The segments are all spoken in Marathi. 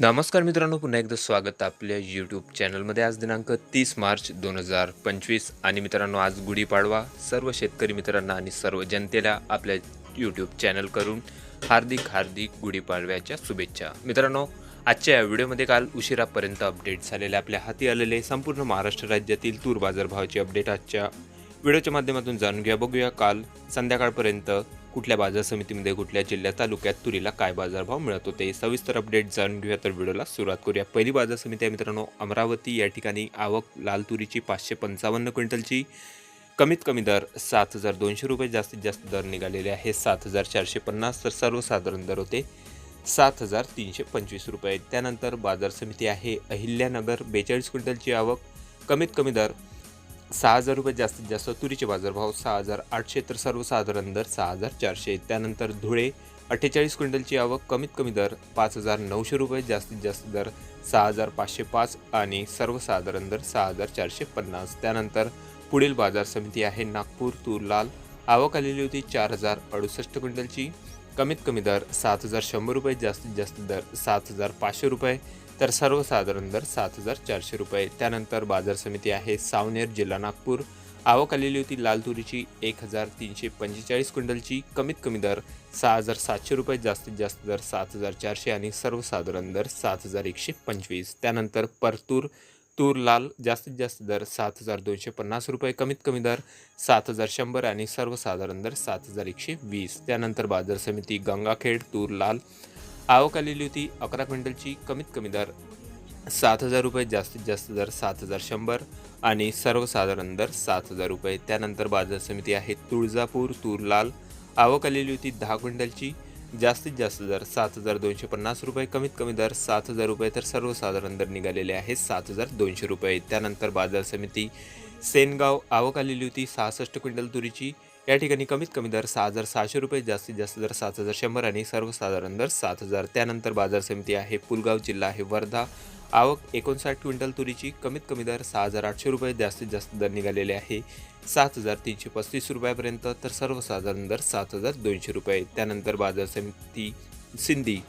नमस्कार मित्रांनो पुन्हा एकदा स्वागत आपल्या यूट्यूब चॅनलमध्ये आज दिनांक तीस मार्च दोन हजार पंचवीस. आणि मित्रांनो आज गुढीपाडवा सर्व शेतकरी मित्रांना आणि सर्व जनतेला आपल्या यूट्यूब चॅनल करून हार्दिक हार्दिक गुढीपाडव्याच्या शुभेच्छा. मित्रांनो आजच्या या व्हिडिओमध्ये काल उशिरापर्यंत अपडेट झालेले आपल्या हाती आलेले संपूर्ण महाराष्ट्र राज्यातील तूर बाजारभावाची अपडेट आजच्या व्हिडिओच्या माध्यमातून जाणून घ्या. बघूया काल संध्याकाळपर्यंत कुठल्या बाजार समितीमध्ये कुठल्या जिल्ह्यात तालुक्यात तुरीला काय बाजारभाव मिळत होते सविस्तर अपडेट जाणून घेऊया. तर व्हिडिओला सुरुवात करूया. पहिली बाजार समिती आहे मित्रांनो अमरावती. या ठिकाणी आवक लाल तुरीची पाचशे पंचावन्न क्विंटलची. कमीत कमी दर सात हजार दोनशे रुपये जास्तीत जास्त दर निघालेले आहे सात हजार चारशे पन्नास तर सर्वसाधारण दर होते सात हजार तीनशे पंचवीस रुपये. त्यानंतर बाजार समिती आहे अहिल्यानगर. बेचाळीस क्विंटलची आवक कमीत कमी दर सहा हजार रुपये जास्तीत जास्त तुरीचे बाजारभाव सहा हजार आठशे तर सर्वसाधारण दर सहा हजार चारशे. त्यानंतर धुळे अठ्ठेचाळीस क्विंटलची आवक कमीत कमी दर पाच हजार नऊशे रुपये जास्तीत जास्त दर सहा हजार पाचशे पाच आणि सर्वसाधारण दर सहा हजार चारशे पन्नास. त्यानंतर पुढील बाजार समिती आहे नागपूर तूर लाल. आवक आलेली होती चार हजार अडुसष्ट क्विंटलची. कमीत कमी दर सात हजार शंभर रुपये जास्तीत जास्त दर सात हजार पाचशे रुपये. तर सर्वसाधारण दर सात हजार चारशे रुपये. त्यानंतर बाजार समिती आहे सावनेर जिल्हा नागपूर. आवक आलेली होती लाल तुरीची एक हजार तीनशे पंचेचाळीस क्विंटलची. कमीत कमी दर सहा हजार सातशे रुपये जास्तीत जास्त दर सात हजार चारशे आणि सर्वसाधारण दर सात हजार एकशे पंचवीस. त्यानंतर परतूर तूर लाल जास्तीत जास्त दर सात हजार दोनशे पन्नास रुपये कमीत कमी दर सात हजार शंभर आणि सर्वसाधारण दर सात हजार एकशे वीस. त्यानंतर बाजार समिती गंगाखेड तूर लाल आवक आलेली होती अकरा क्विंटलची कमीत कमी दर. सात हजार रुपये जास्तीत जास्त दर सात हजार शंभर आणि सर्वसाधारण दर सात हजार रुपये. त्यानंतर बाजार समिती आहे तुळजापूर तूर लाल आवक आलेली होती दहा क्विंटलची जास्तीत जास्त दर सात हजार दोनशे पन्नास रुपये कमीत कमी दर सात हजार रुपये. तर सर्वसाधारण दर निघालेले आहे सात हजार दोनशे रुपये. त्यानंतर बाजार समिती सेनगाव आवक आलेली होती सहासष्ट क्विंटल तुरीची या ठिकाणी कमीत कमी दर सहा हजार सहाशे रुपये जास्तीत जास्त दर सात हजार शंभर आणि सर्वसाधारण दर सात हजार. त्यानंतर बाजार समिती आहे पुलगाव जिल्हा आहे वर्धा. आवक एकोणसाठ क्विंटल तुरीची कमीत कमी दर सहा हजार आठशे रुपये जास्तीत जास्त दर निघालेले आहे सात हजार तीनशे पस्तीस रुपयापर्यंत तर सर्वसाधारण दर सात हजार दोनशे रुपये. त्यानंतर बाजार समिती सिंधी.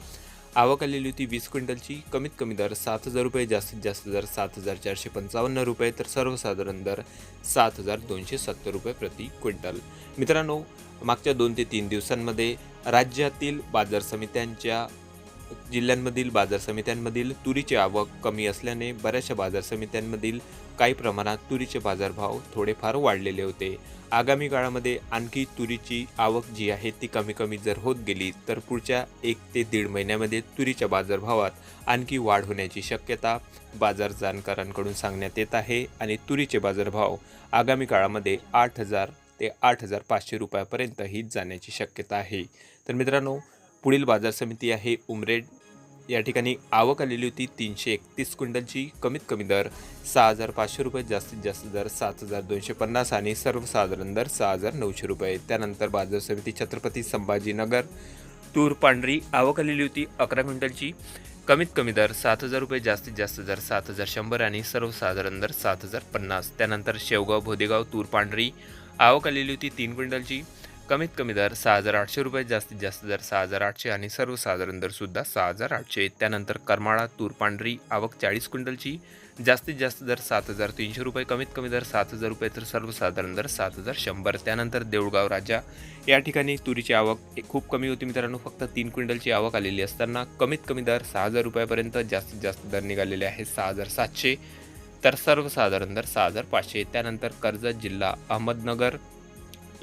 आवक आलेली होती वीस क्विंटलची. कमीत कमी दर सात हजार रुपये जास्तीत जास्त दर सात हजार चारशे पंचावन्न रुपये तर सर्वसाधारण दर सात हजार दोनशे सत्तर रुपये प्रति क्विंटल. मित्रांनो मागच्या दोन ते तीन दिवसांमध्ये राज्यातील बाजार समित्यांच्या जिल्ह्यांमधील बाजार समित्यांमधील तुरीची आवक कमी असल्याने बऱ्याचशा बाजार समित्यांमधील काही प्रमाणात तुरीचे बाजारभाव थोडेफार वाढलेले होते. आगामी काळामध्ये आणखी तुरीची आवक जी आहे ती कमी कमी जर होत गेली तर पुढच्या एक ते दीड महिन्यामध्ये तुरीच्या बाजारभावात आणखी वाढ होण्याची शक्यता बाजार जाणकारांकडून सांगण्यात येत आहे आणि तुरीचे बाजारभाव आगामी काळामध्ये आठ हजार ते आठ हजार पाचशे रुपयापर्यंतही जाण्याची शक्यता आहे. तर मित्रांनो पुढील बाजार समिती आहे उमरेड. या ठिकाणी आवक आलेली होती तीनशे एकतीस क्विंटलची. कमीत कमी दर सहा हजार पाचशे रुपये जास्तीत जास्त दर सात हजार दोनशे पन्नास आणि सर्वसाधारण दर सहा हजार नऊशे रुपये. त्यानंतर बाजार समिती छत्रपती संभाजीनगर तूर पांढरी आवक आलेली होती अकरा क्विंटलची. कमीत कमी दर सात हजार रुपये जास्तीत जास्त दर सात हजार शंभर आणि सर्वसाधारण दर सात हजार पन्नास. त्यानंतर शेवगाव भोदेगाव तूर पांढरी आवक आलेली होती तीन क्विंटलची. कमीत कमी दर सहा हजार आठशे रुपये जास्तीत जास्त दर सहा हजार आठशे आणि सर्वसाधारण दरसुद्धा सहा हजार आठशे. त्यानंतर करमाळा तूर पांढरी आवक चाळीस क्विंटलची जास्तीत जास्त दर सात हजार तीनशे रुपये कमीत कमी दर सात हजार रुपये तर सर्वसाधारण दर सात हजार शंभर. त्यानंतर देऊळगाव राजा या ठिकाणी तुरीची आवक खूप कमी होती मित्रांनो फक्त तीन क्विंटलची आवक आलेली असताना कमीत कमी दर सहा हजार रुपयापर्यंत जास्तीत जास्त दर निघालेले आहे सहा हजार सातशे. तर सर्वसाधारण दर सहा हजार पाचशे. त्यानंतर कर्जत जिल्हा अहमदनगर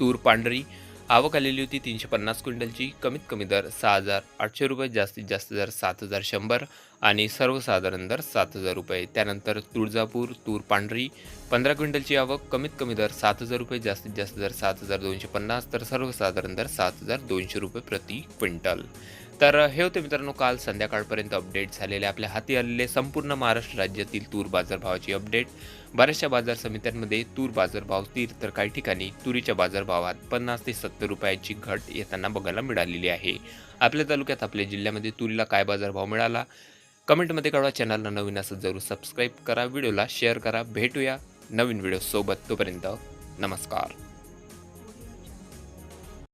तूर पांढरी आवक आलेली होती तीनशे पन्नास क्विंटलची. कमीत कमी दर सहा हजार आठशे रुपये जास्तीत जास्त दर सात हजार शंभर आणि सर्वसाधारण दर सात हजार रुपये. त्यानंतर तुळजापूर तूर पांढरी पंधरा क्विंटलची आवक कमीत कमी दर सात हजार रुपये जास्तीत जास्त दर सात हजार दोनशे पन्नास तर सर्वसाधारण दर सात हजार दोनशे रुपये प्रति क्विंटल. तर हे होते मित्रांनो काल संध्याकाळपर्यंत अपडेट झालेले आपल्या हाती आलेले संपूर्ण महाराष्ट्र राज्यातील तूर बाजारभावाची अपडेट बऱ्याचशा बाजार समित्यांमध्ये तूर बाजारभाव स्थिर तर काही ठिकाणी तुरीच्या बाजारभावात पन्नास ते सत्तर रुपयाची घट येताना बघायला मिळालेली आहे. आपल्या तालुक्यात आपल्या जिल्ह्यामध्ये तुरीला काय बाजारभाव मिळाला? कमेंटमध्ये कळवा चॅनलला नवीन असं जरूर सबस्क्राईब करा व्हिडिओला शेअर करा. भेटूया नवीन व्हिडिओ सोबत तोपर्यंत नमस्कार.